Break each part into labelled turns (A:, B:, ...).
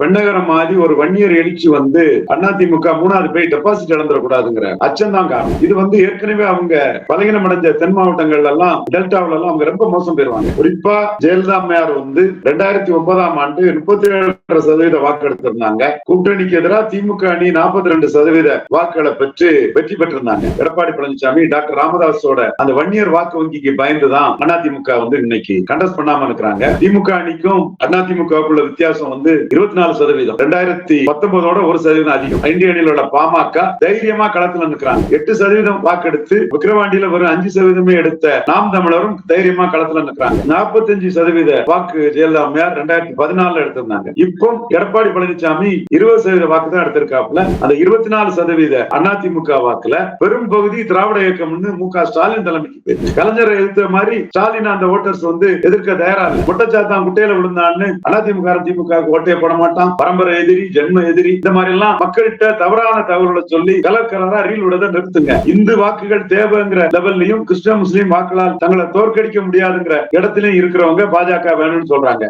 A: பெண்ணகரம் மாதிரி ஒரு வன்னியர் எழுச்சி வந்து அதிமுக மூணாவது போய் டெபாசிட் இழந்துடக்கூடாதுங்கிற அச்சம் தான் காரணம். இது வந்து ஏற்கனவே அவங்க பலகீனம் அடைஞ்ச தென் மாவட்டங்கள்ல எல்லாம் டெல்டாவில எல்லாம் அவங்க ரொம்ப மோசம் பெறுவாங்க குறிப்பா ஜெயலலிதா அம்மையார் வந்து ரெண்டாயிரத்தி ஒன்பதாம் ஆண்டு முப்பத்தி ஏழு சதவீத வாக்கு எடுத்திருந்தாங்க கூட்டணிக்கு எதிராக திமுக அணி நாற்பத்தி ரெண்டு சதவீத வாக்குகளை பெற்று வெற்றி பெற்றிருந்தாங்க. எடப்பாடி பழனிசாமி டாக்டர் ராமதாஸோட அந்த வன்னியர் வாக்கு வங்கிக்கு பயந்துதான் அதிமுக வந்து இன்னைக்கு கண்டஸ்ட் பண்ணாம இருக்கிறாங்க. திமுக அணிக்கும் அதிமுகவுக்குள்ள வித்தியாசம் வந்து இருபத்தி நாலு சதவீதம். ரெண்டாயிரத்தி பத்தொன்பதோட ஒரு சதவீதம் அதிகம். இந்திய அணியில் உள்ள பாமக தைரியமா களத்துல நிற்கிறாங்க எட்டு சதவீதம் வாக்கெடுத்து விக்கிரவாண்டியில வரும் அஞ்சு சதவீதமே எடுத்த நாம் தமிழரும் தைரியமா களத்துல நிற்கிறாங்க நாற்பத்தஞ்சு சதவீத வாக்கு ஜெயலலிதா ரெண்டாயிரத்தி பதினாலுல எடுத்திருந்தாங்க. இப்போ எடப்பாடி பழனிசாமி இருபது சதவீத வாக்கு தான் எடுத்திருக்காப்புல. அந்த இருபத்தி நாலு சதவீத அதிமுக வாக்குல பெரும் பகுதி திராவிட இயக்கம்னு மு க ஸ்டாலின் தலைமைக்கு கலைஞரை எதிர்த்த மாதிரி ஸ்டாலின் அந்த ஓட்டர்ஸ் வந்து எதிர்க்க தயாரா இல்லை. முட்டச்சாத்தான் குட்டையில விழுந்தான்னு அதிமுக திமுக ஓட்டையை போட மாட்டான். பரம்பரை எதிரி ஜென்ம எதிரி இந்த மாதிரி எல்லாம் மக்கள்கிட்ட தவறான தகவல்களை சொல்லி கலர் கலரா ரீல் விடுறத நிறுத்துங்க. இந்து வாக்குகள் தேவைங்கிற லெவல்லையும் கிறிஸ்தவ முஸ்லீம் வாக்குகளால் தங்களை தோற்கடிக்க முடியாதுங்கிற இடத்திலையும் இருக்கிறவங்க பாஜக வேணும்னு சொல்றாங்க.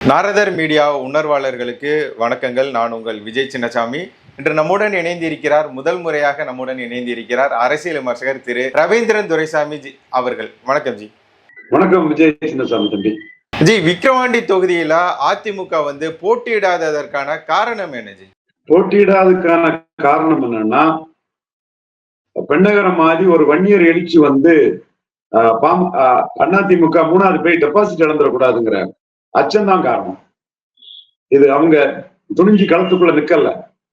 B: நாரதர் மீடியா உணர்வாளர்களுக்கு வணக்கங்கள். நான் உங்கள் விஜய் சின்னசாமி. இன்று நம்முடன் இணைந்திருக்கிறார் முதல் முறையாக நம்முடன் இணைந்திருக்கிறார் அரசியல் விமர்சகர் திரு ரவீந்திரன் துரைசாமி ஜி அவர்கள். வணக்கம் ஜி.
A: வணக்கம் விஜய் சின்னசாமி தம்பி.
B: ஜி விக்ரவாண்டி தொகுதியில அதிமுக வந்து போட்டியிடாததற்கான காரணம் என்ன ஜி?
A: போட்டியிடாததுக்கான காரணம் என்னன்னா பெண்ணகரம் மாதிரி ஒரு வன்னியர் எழுச்சி வந்து ஆஹ், அதிமுக மூணாவது போய் டெபாசிட் இழந்துடக்கூடாதுங்கிற அச்சம் தான் காரணம். இது அவங்க துணிஞ்சு களத்துக்குள்ள நிக்கல.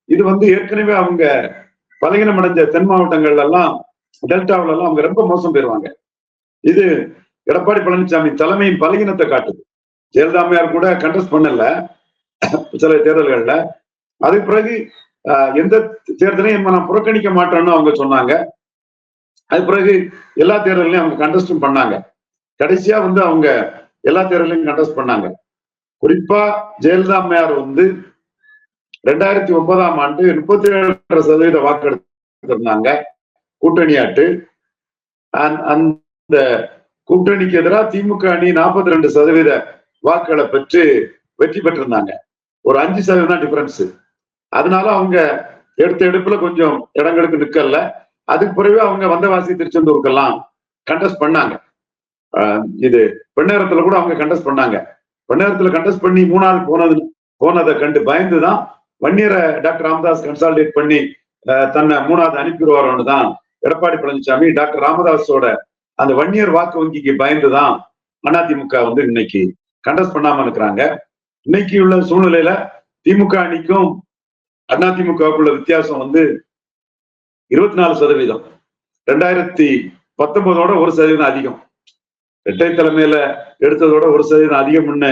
A: இது வந்து ஏற்கனவே அவங்க பலகீனம் அடைஞ்ச தென் மாவட்டங்கள்ல எல்லாம் டெல்டாவில எல்லாம் அவங்க ரொம்ப மோசம் போயிருவாங்க. இது எடப்பாடி பழனிசாமி தலைமையின் பலகீனத்தை காட்டுது. ஜெயலலிதா அம்மையார் கூட கண்டஸ்ட் பண்ணல. சில தேர்தல்கள்ல. அதுக்கு பிறகு ஆஹ், எந்த தேர்தலையும் நான் புறக்கணிக்க மாட்டேன்னு அவங்க சொன்னாங்க. அது பிறகு எல்லா தேர்தலையும் அவங்க கண்டஸ்டும் பண்ணாங்க. கடைசியா வந்து அவங்க எல்லா தேர்தலையும் கண்டஸ்ட் பண்ணாங்க. குறிப்பா ஜெயலலிதா அம்மையார் வந்து ரெண்டாயிரத்தி ஒன்பதாம் ஆண்டு முப்பத்தி ஏழு சதவீத வாக்கு எடுத்திருந்தாங்க கூட்டணியாட்டு அந்த கூட்டணிக்கு எதிராக திமுக அணி நாற்பத்தி ரெண்டு சதவீத வாக்குகளை பெற்று வெற்றி பெற்றிருந்தாங்க. ஒரு அஞ்சு சதவீதம் தான் டிஃபரன்ஸ் அதனால அவங்க எடுத்த எடுப்புல கொஞ்சம் இடங்களுக்கு நிக்கல. அதுக்கு பிறகு அவங்க வந்தவாசி திருச்செந்தூருக்கெல்லாம் கண்டஸ்ட் பண்ணாங்க. இது பெண்ணேரத்துல கூட அவங்க கண்டஸ்ட் பண்ணாங்க. பெண்ணேரத்துல கண்டஸ்ட் பண்ணி மூணாவது போனது போனதை கண்டு பயந்துதான் வன்னியரை டாக்டர் ராமதாஸ் கன்சால்டேட் பண்ணி தன்னை மூணாவது அனுப்பிடுவாரோன்னு தான் எடப்பாடி பழனிசாமி டாக்டர் ராமதாஸோட அந்த வன்னியர் வாக்கு வங்கிக்கு பயந்துதான் அதிமுக வந்து இன்னைக்கு கண்டஸ்ட் பண்ணாம இருக்கிறாங்க. இன்னைக்கு உள்ள சூழ்நிலையில திமுக அணிக்கும் அதிமுகவுக்குள்ள வித்தியாசம் வந்து இருபத்தி நாலு சதவீதம். ரெண்டாயிரத்தி பத்தொன்பதோட ஒரு சதவீதம் அதிகம். இரட்டை தலைமையில எடுத்ததோட ஒரு சதவீதம் அதிகம்னு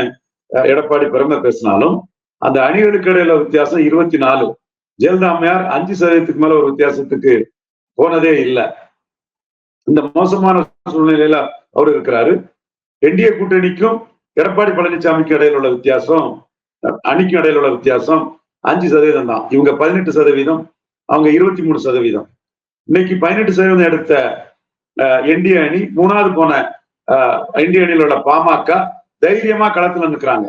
A: அஹ், எடப்பாடி பெருமை பேசினாலும் அந்த அணிகளுக்கு இடையில வித்தியாசம் இருபத்தி நாலு. ஜெயலலிதா அம்மையார் அஞ்சு சதவீதத்துக்கு மேல ஒரு வித்தியாசத்துக்கு போனதே இல்லை. இந்த மோசமான சூழ்நிலையில அவர் இருக்கிறாரு. என்டிஏ கூட்டணிக்கும் எடப்பாடி பழனிசாமிக்கு இடையில உள்ள வித்தியாசம் அஹ், அணிக்கும் இடையில உள்ள வித்தியாசம் அஞ்சு சதவீதம் தான். இவங்க பதினெட்டு சதவீதம் அவங்க இருபத்தி மூணு சதவீதம். இன்னைக்கு பதினெட்டு சதவீதம் எடுத்த என்டிஏ அணி மூணாவது போன இந்திய அணியில் உள்ள பாமக தைரியமா களத்துல நிற்கிறாங்க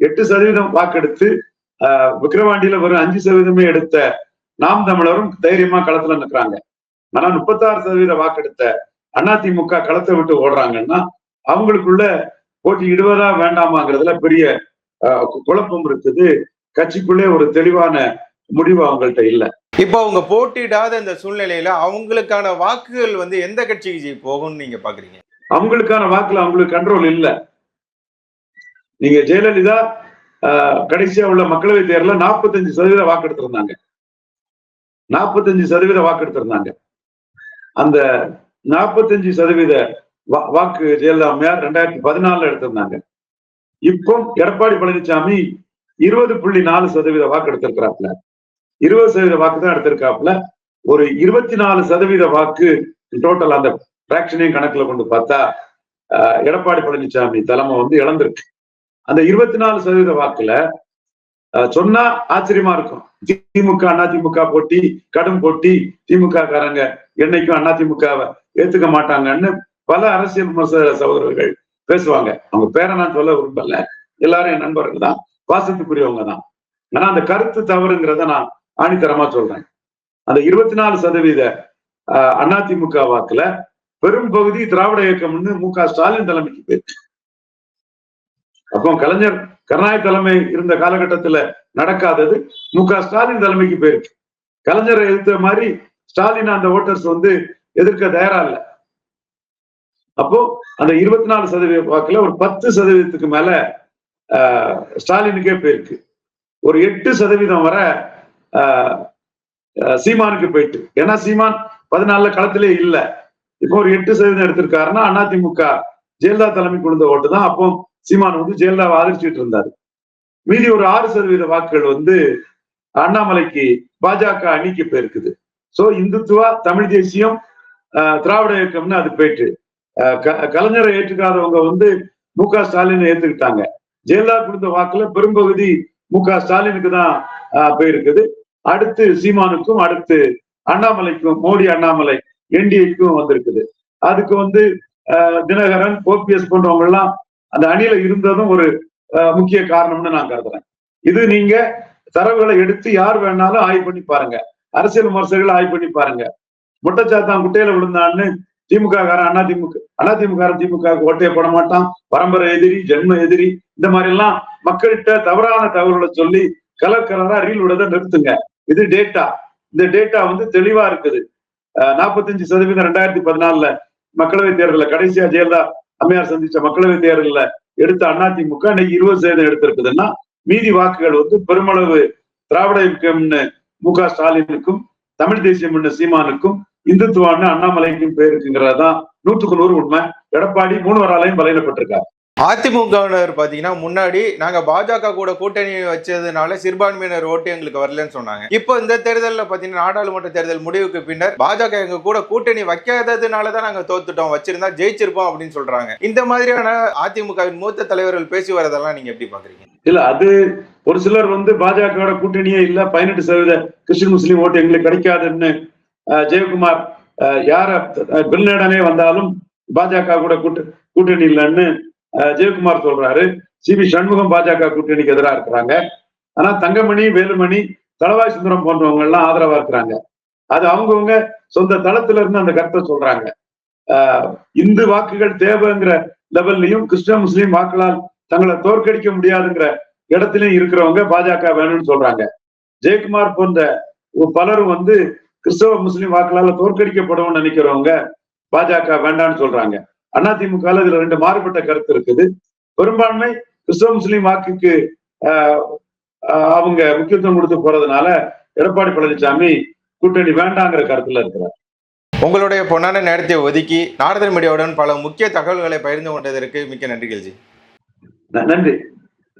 A: எட்டு சதவீதம் வாக்கெடுத்து ஆஹ், விக்கிரவாண்டியில வெறும் அஞ்சு சதவீதமே எடுத்த நாம் தமிழரும் தைரியமா களத்துல நிற்கிறாங்க ஆனா முப்பத்தாறு சதவீத வாக்கெடுத்த அதிமுக களத்தை விட்டு ஓடுறாங்கன்னா அவங்களுக்குள்ள போட்டி இடுவதா வேண்டாமாங்கிறதுல பெரிய குழப்பம் இருக்குது. கட்சிக்குள்ளே ஒரு தெளிவான முடிவு அவங்கள்ட்ட இல்ல.
B: இப்போ அவங்க போட்டியிடாத இந்த சூழ்நிலையில அவங்களுக்கான வாக்குகள் வந்து எந்த கட்சிக்கு போகும்னு நீங்க பாக்குறீங்க?
A: அவங்களுக்கான வாக்குல அவங்களுக்கு கண்ட்ரோல் இல்ல. நீங்க ஜெயலலிதா கடைசியா உள்ள மக்களவை தேர்தல நாற்பத்தஞ்சு சதவீத வாக்கு எடுத்திருந்தாங்க நாற்பத்தஞ்சு சதவீத வாக்கு எடுத்திருந்தாங்க அந்த நாற்பத்தஞ்சு சதவீத வா- வாக்கு ஜெயலலிதா ரெண்டாயிரத்தி பதினாலுல எடுத்திருந்தாங்க. இப்போ எடப்பாடி பழனிசாமி இருபது புள்ளி நாலு சதவீத வாக்கு எடுத்திருக்கிறாப்ல இருபது சதவீத வாக்கு தான் எடுத்திருக்காப்ல ஒரு இருபத்தி நாலு சதவீத வாக்கு டோட்டல் அந்த பிராக்ஷனையும் கணக்குல கொண்டு பார்த்தா எடப்பாடி பழனிசாமி தலைமை வந்து இழந்திருக்கு. அந்த இருபத்தி நாலு சதவீத வாக்குல சொன்னா ஆச்சரியமா இருக்கும். திமுக அதிமுக போட்டி கடும் போட்டி திமுக காரங்க என்னைக்கும் அதிமுகவை ஏத்துக்க மாட்டாங்கன்னு பல அரசியல் விமர்சக சகோதரர்கள் பேசுவாங்க. அவங்க பேரை நான் சொல்ல விரும்பல. எல்லாரும் என் நண்பர்கள் தான். வாசத்துக்குரியவங்க தான். ஆனா அந்த கருத்து தவறுங்கிறத நான் ஆணித்தரமா சொல்றேன். அந்த இருபத்தி நாலு சதவீத ஆஹ், அதிமுக வாக்குல பெரும் பகுதி திராவிட இயக்கம்னு மு க ஸ்டாலின் தலைமைக்கு போயிருக்கு. அப்போ கலைஞர் கருணாநிதி தலைமை இருந்த காலகட்டத்துல நடக்காதது மு க ஸ்டாலின் தலைமைக்கு போயிருக்கு. கலைஞரை எதிர்த்த மாதிரி ஸ்டாலின் அந்த ஓட்டர்ஸ் வந்து எதிர்க்க தயாரா இல்ல. அப்போ அந்த இருபத்தி நாலு சதவீத வாக்குல ஒரு பத்து சதவீதத்துக்கு மேல ஆஹ், ஸ்டாலினுக்கே போயிருக்கு. ஒரு எட்டு சதவீதம் வர ஆஹ், சீமானுக்கு போயிட்டு. ஏன்னா சீமான் பதினாலுல களத்திலே இல்ல. இப்போ ஒரு எட்டு சதவீதம் எடுத்திருக்காருன்னா அதிமுக ஜெயலலிதா தலைமை கொடுத்த ஓட்டு தான். அப்போ சீமான் வந்து ஜெயலலிதாவை ஆதரிச்சுட்டு இருந்தாரு. மீதி ஒரு ஆறு சதவீத வாக்குகள் வந்து அண்ணாமலைக்கு பாஜக அணிக்கு போயிருக்குது. சோ இந்துத்துவா தமிழ் தேசியம் ஆஹ், திராவிட இயக்கம்னு அது போயிட்டு. க- கலைஞரை ஏற்றுக்காதவங்க வந்து மு க ஸ்டாலினை ஏத்துக்கிட்டாங்க. ஜெயலலிதா கொடுத்த வாக்குல பெரும்பகுதி மு க ஸ்டாலினுக்கு தான் ஆஹ், போயிருக்குது. அடுத்து சீமானுக்கும் அடுத்து அண்ணாமலைக்கும் மோடி அண்ணாமலை என்டிஏக்கும் வந்திருக்குது. அதுக்கு வந்து தினகரன் ஓபிஎஸ் போன்றவங்க எல்லாம் அந்த அணியில இருந்ததும் ஒரு முக்கிய காரணம்னு நான் கருதுறேன். இது நீங்க தரவுகளை எடுத்து யார் வேணாலும் ஆய்வு பண்ணி பாருங்க. அரசியல் விமர்சகர்கள் ஆய்வு பண்ணி பாருங்க. முட்டைச்சாத்தான் குட்டையில விழுந்தான்னு திமுக காரன் அண்ணா திமுக அண்ணா திமுக திமுக ஓட்டையை போட மாட்டான். பரம்பரை எதிரி ஜென்ம எதிரி இந்த மாதிரி எல்லாம் மக்கள்கிட்ட தவறான தகவல்களை சொல்லி கலர் கலரா ரீல் விடத நிறுத்துங்க. இது டேட்டா இந்த டேட்டா வந்து தெளிவா இருக்குது. நாற்பத்தஞ்சு சதவீதம் ரெண்டாயிரத்தி பதினாலுல மக்களவை தேர்தலில் கடைசியா ஜெயலலிதா அம்மையார் சந்திச்ச மக்களவை தேர்தலில் எடுத்த அதிமுக இன்னைக்கு இருபது சதவீதம் எடுத்திருக்குதுன்னா மீதி வாக்குகள் வந்து பெருமளவு திராவிட இயக்கம்னு மு க ஸ்டாலினுக்கும் தமிழ் தேசியம்னு சீமானுக்கும் இந்துத்துவான்னு அண்ணாமலைக்கும் பேருக்குங்கிறதான் நூற்றுக்கு நூறு உண்மை. எடப்பாடி மூணு வராலையும் பலையிடப்பட்டிருக்காரு
B: அதிமுகவினர் பாத்தீங்கன்னா முன்னாடி நாங்க பாஜக கூட கூட்டணி வச்சதுனால சிறுபான்மையினர் ஓட்டு எங்களுக்கு வரலன்னு சொன்னாங்க. இப்போ இந்த தேர்தலில் பாத்தீங்கன்னா நாடாளுமன்ற தேர்தல் முடிவுக்கு பின்னர் பாஜக எங்க கூட கூட்டணி வைக்காததுனால தான் நாங்க தோத்துட்டோம் வச்சிருந்தா ஜெயிச்சிருப்போம் அப்படின்னு சொல்றாங்க. இந்த மாதிரியான அதிமுகவின் மூத்த தலைவர்கள் பேசி வரதெல்லாம் நீங்க எப்படி பாக்குறீங்க?
A: இல்ல அது ஒரு சிலர் வந்து பாஜகவோட கூட்டணியே இல்ல பதினெட்டு சதவீத கிறிஸ்டின் முஸ்லீம் ஓட்டு எங்களுக்கு கிடைக்காதுன்னு ஜெயக்குமார் யார அஹ், வந்தாலும் பாஜக கூட கூட்டணி இல்லைன்னு ஜெயக்குமார் சொல்றாரு. சி. வி சண்முகம் பாஜக கூட்டணிக்கு எதிராக இருக்கிறாங்க. ஆனா தங்கமணி வேலுமணி தளவாய் சுந்தரம் போன்றவங்க எல்லாம் ஆதரவா இருக்கிறாங்க. அது அவங்கவுங்க சொந்த தளத்துல இருந்து அந்த கருத்தை சொல்றாங்க. இந்து வாக்குகள் தேவைங்கிற லெவல்லையும் கிறிஸ்தவ முஸ்லீம் வாக்குகளால் தங்களை தோற்கடிக்க முடியாதுங்கிற இடத்துலயும் இருக்கிறவங்க பாஜக வேணும்னு சொல்றாங்க. ஜெயக்குமார் போன்ற பலரும் வந்து கிறிஸ்தவ முஸ்லீம் வாக்குகளால தோற்கடிக்கப்படும் நினைக்கிறவங்க பாஜக வேண்டாம்னு சொல்றாங்க. அதிமுக இதுல ரெண்டு மாறுபட்ட கருத்து இருக்குது. பெரும்பான்மை கிறிஸ்தவ முஸ்லீம் வாக்குக்கு அவங்க முக்கியத்துவம் கொடுத்து போறதுனால எடப்பாடி பழனிசாமி கூட்டணி வேண்டாங்கிற கருத்துல இருக்கிறார்.
B: உங்களுடைய பொன்னான நேரத்தை ஒதுக்கி நாரதர் மீடியாவுடன் பல முக்கிய தகவல்களை பகிர்ந்து கொண்டதற்கு மிக்க நன்றிகள் ஜி
A: ந- நன்றி.